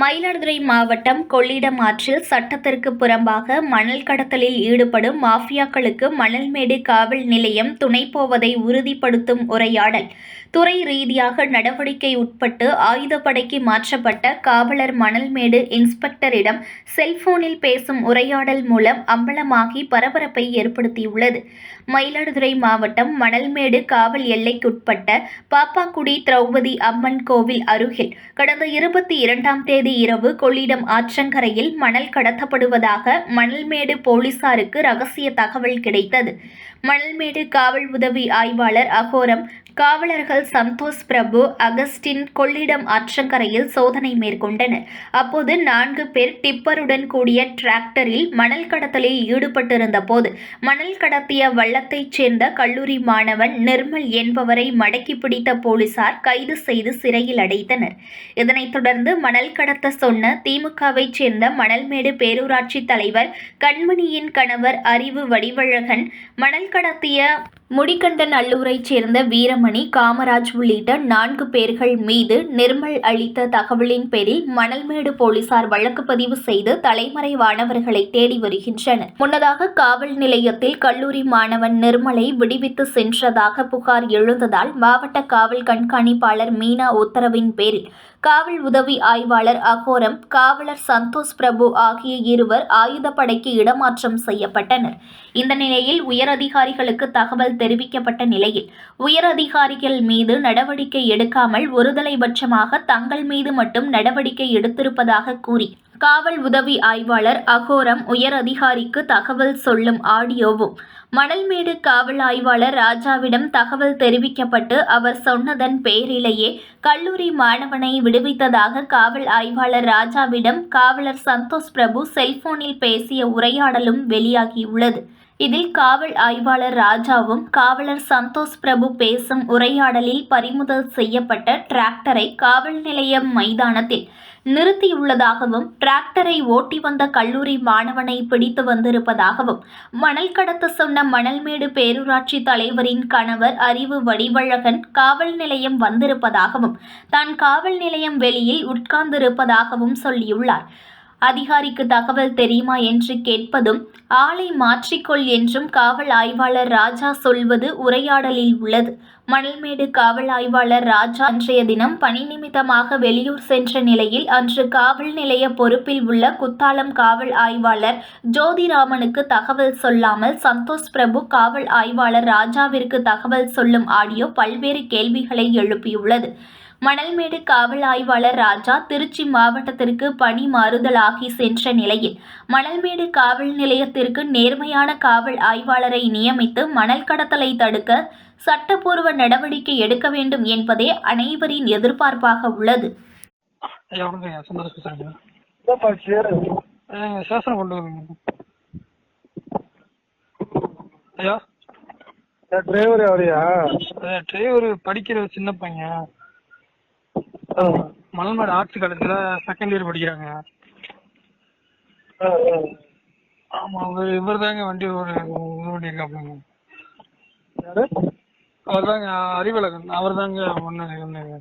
மயிலாடுதுறை மாவட்டம் கொள்ளிடம் ஆற்றில் சட்டத்திற்கு புறம்பாக மணல் கடத்தலில் ஈடுபடும் மாஃபியாக்களுக்கு மணல்மேடு காவல் நிலையம் துணை போவதை உறுதிப்படுத்தும் உரையாடல். துறை ரீதியாக நடவடிக்கை உட்பட்டு ஆயுதப்படைக்கு மாற்றப்பட்ட காவலர் மணல்மேடு இன்ஸ்பெக்டரிடம் செல்போனில் பேசும் உரையாடல் மூலம் அம்பலமாகி பரபரப்பை ஏற்படுத்தியுள்ளது. மயிலாடுதுறை மாவட்டம் மணல்மேடு காவல் எல்லைக்குட்பட்ட பாப்பாக்குடி திரௌபதி அம்மன் கோவில் அருகில் கடந்த இருபத்தி இரண்டாம் தேதி இரவு கொள்ளிடம் ஆற்றங்கரையில் மணல் கடத்தப்படுவதாக மணல்மேடு போலீசாருக்கு ரகசிய தகவல் கிடைத்தது. மணல்மேடு காவல் உதவி ஆய்வாளர் அகோரம் காவலர்கள் சந்தோஷ் பிரபு அகஸ்டின் கொள்ளிடம் ஆற்றங்கரையில் சோதனை மேற்கொண்டனர். அப்போது நான்கு பேர் டிப்பருடன் கூடிய டிராக்டரில் மணல் கடத்தலில் ஈடுபட்டிருந்த போது மணல் கடத்திய வள்ளத்தைச் சேர்ந்த கல்லூரி மாணவன் நிர்மல் என்பவரை மடக்கி பிடித்த போலீசார் கைது செய்து சிறையில் அடைத்தனர். இதனைத் தொடர்ந்து மணல் கடத்த சொன்ன திமுகவைச் சேர்ந்த மணல்மேடு பேரூராட்சி தலைவர் கண்மணியின் கணவர் அறிவு வடிவழகன் மணல் கடத்திய முடிகண்டன் அல்லூரைச் சேர்ந்த வீரமணி காமராஜ் உள்ளிட்ட நான்கு பேர்கள் மீது நிர்மல் அளித்த தகவலின் பேரில் மணல்மேடு போலீசார் வழக்கு பதிவு செய்து தலைமறைவானவர்களை தேடி வருகின்றனர். முன்னதாக காவல் நிலையத்தில் கல்லூரி மாணவன் நிர்மலை விடுவித்து சென்றதாக புகார் எழுந்ததால் மாவட்ட காவல் கண்காணிப்பாளர் மீனா உத்தரவின் பேரில் காவல் உதவி ஆய்வாளர் அகோரம் காவலர் சந்தோஷ் பிரபு ஆகிய இருவர் ஆயுதப்படைக்கு இடமாற்றம் செய்யப்பட்டனர். இந்த நிலையில் உயரதிகாரிகளுக்கு தகவல் தெரிவிக்கப்பட்ட நிலையில் உயரதிகாரிகள் மீது நடவடிக்கை எடுக்காமல் ஒருதலைபட்சமாக தங்கள் மீது மட்டும் நடவடிக்கை எடுத்திருப்பதாக கூறி காவல் உதவி ஆய்வாளர் அகோரம் உயர் அதிகாரிக்கு தகவல் சொல்லும் ஆடியோவும். மணல்மேடு காவல் ஆய்வாளர் ராஜாவிடம் தகவல் தெரிவிக்கப்பட்டு அவர் சொன்னதன் பேரிலேயே கல்லூரி மாணவனை விடுவித்ததாக காவல் ஆய்வாளர் ராஜாவிடம் காவலர் சந்தோஷ் பிரபு செல்போனில் பேசிய உரையாடலும் வெளியாகியுள்ளது. இதில் காவல் ஆய்வாளர் ராஜாவும் காவலர் சந்தோஷ் பிரபு பேசும் உரையாடலில் பறிமுதல் செய்யப்பட்ட டிராக்டரை காவல் நிலையம் மைதானத்தில் நிறுத்தியுள்ளதாகவும் டிராக்டரை ஓட்டி வந்த கல்லூரி மாணவனை பிடித்து வந்திருப்பதாகவும் மணல் கடத்த சொன்ன மணல்மேடு பேரூராட்சி தலைவரின் கணவர் அறிவு வடிவழகன் காவல் நிலையம் வந்திருப்பதாகவும் தான் காவல் நிலையம் வெளியில் உட்கார்ந்திருப்பதாகவும் சொல்லியுள்ளார். அதிகாரிக்கு தகவல் தெரியுமா என்று கேட்பதும் ஆளை மாற்றிக்கொள் என்றும் காவல் ஆய்வாளர் ராஜா சொல்வது உரையாடலில் உள்ளது. மணல்மேடு காவல் ஆய்வாளர் ராஜா அன்றைய தினம் பணி நிமித்தமாக வெளியூர் சென்ற நிலையில் அன்று காவல் நிலைய பொறுப்பில் உள்ள குத்தாலம் காவல் ஆய்வாளர் ஜோதிராமனுக்கு தகவல் சொல்லாமல் சந்தோஷ் பிரபு காவல் ஆய்வாளர் ராஜாவிற்கு தகவல் சொல்லும் ஆடியோ பல்வேறு கேள்விகளை எழுப்பியுள்ளது. மணல்மேடு காவல் ஆய்வாளர் ராஜா திருச்சி மாவட்டத்திற்கு பணி மாறுதலாகி சென்ற நிலையில் மணல்மேடு காவல் நிலையத்திற்கு நேர்மையான காவல் ஆய்வாளரை நியமித்து மணல் கடத்தலை தடுக்க சட்டப்பூர்வ நடவடிக்கை எடுக்க வேண்டும் என்பதே அனைவரின் எதிர்பார்ப்பாக உள்ளது. டிரைவர் அவரையா டிரைவர் படிக்கிற சின்ன பையன். மணல்மேடு ஆர்ட்ஸ் காலேஜில் செகண்ட் இயர் படிக்கிறாங்க. ஆ, ஆ. ஆமாம் அவர் இவர் தாங்க வண்டி ஒரு யாரு? அவர் தாங்க அறிவழகன் அவர் தாங்க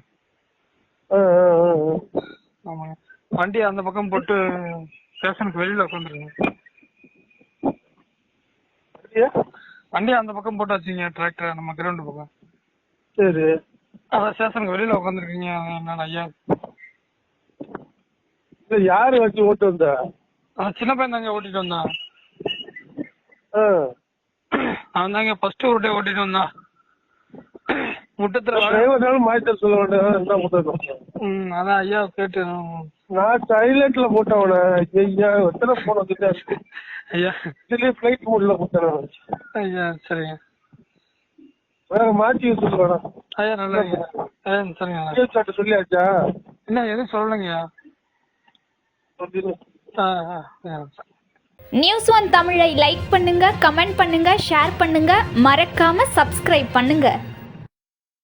ஆ. ஆமாங்க வண்டி அந்த பக்கம் போட்டு ஸ்டேஷனுக்கு வெளியில் உட்காந்துருங்க? வண்டி அந்த பக்கம் போட்டு வச்சுங்க டிராக்டர் நம்ம கிரவுண்டு பக்கம். சரி. அதான் ஸ்டேஷனுக்கு வெளியில் உட்காந்துருக்கீங்க என்னடா ஐயா. இல்ல யாரு வச்சு ஓட்டு வந்த? அவன் சின்ன பையன் தாங்க ஓட்டிட்டு வந்தான். அவன் தாங்க ஃபர்ஸ்ட் ஒரு டே ஓட்டிட்டு வந்தான். முட்டத்துல டிரைவர்னாலும் மாய்த்தல் சொல்ல வேண்டாம் என்ன முட்டை ம் அதான் ஐயா கேட்டு நான் சைலண்ட்ல போட்டவன ஐயா எத்தனை போன் வந்துட்டே இருக்கு ஐயா. இதுலயே பிளைட் மோட்ல போட்டேன் ஐயா சரிங்க. வேற மாத்தி யூஸ் சொல்ல வேணாம் ஐயா நல்லா சார்ட்ட சொல்லியாச்சா? என்ன எதுவும் சொல்லலைங்கய்யா ஆ ஆ நியூஸ் ஒன் தமிழை லைக் பண்ணுங்க கமெண்ட் பண்ணுங்க ஷேர் பண்ணுங்க. மறக்காம சப்ஸ்கிரைப் பண்ணுங்க.